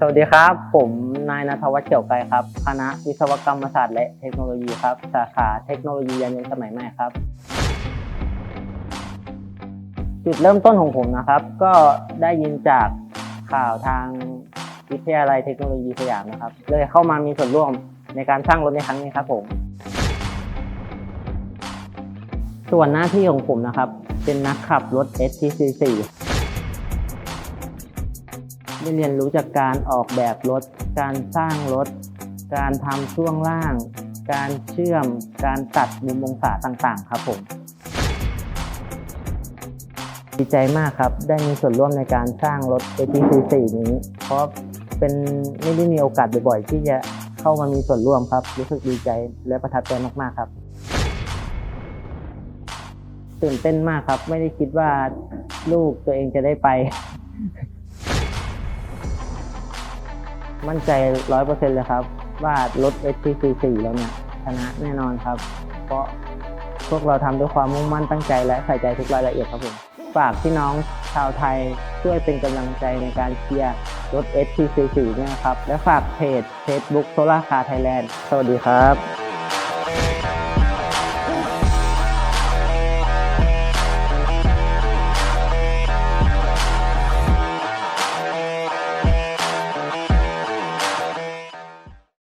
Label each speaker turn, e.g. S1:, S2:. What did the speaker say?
S1: สวัสดีครับ ผมนายนัทวัฒน์เกี่ยวไกรครับ คณะวิศวกรรมศาสตร์และเทคโนโลยีครับ สาขาเทคโนโลยียานยนต์สมัยใหม่ครับ จุดเริ่มต้นของผมนะครับ ก็ได้ยินจากข่าวทางวิทยาลัยเทคโนโลยีสยามนะครับ เลยเข้ามามีส่วนร่วมในการสร้างรถในครั้งนี้ครับผม ส่วนหน้าที่ของผมนะครับ เป็นนักขับรถ STC4 ได้เรียนรู้จากการออกแบบรถ การสร้างรถ การทำช่วงล่าง การเชื่อม การตัดมุมองศาต่างๆ ครับผมดีใจมากครับ ได้มีส่วนร่วมในการสร้างรถ ATC4 นี้ เพราะเป็นไม่ได้มีโอกาสบ่อยๆ ที่จะเข้ามามีส่วนร่วมครับ รู้สึกดีใจและประทับใจมากๆครับตื่นเต้นมากครับ ไม่ได้คิดว่าลูกตัวเองจะได้ไป มั่นใจร้อยเปอร์เซ็นต์เลยครับ ว่ารถ STC4 แล้วเนี่ยชนะแน่นอนครับ เพราะพวกเราทำด้วยความมุ่งมั่นตั้งใจและใส่ใจทุกรายละเอียดครับผม ฝากพี่น้องชาวไทยช่วยเป็นกำลังใจในการเชียร์รถ STC4 เนี่ยครับ และฝากเพจ Facebook Solar Car Thailand สวัสดีครับ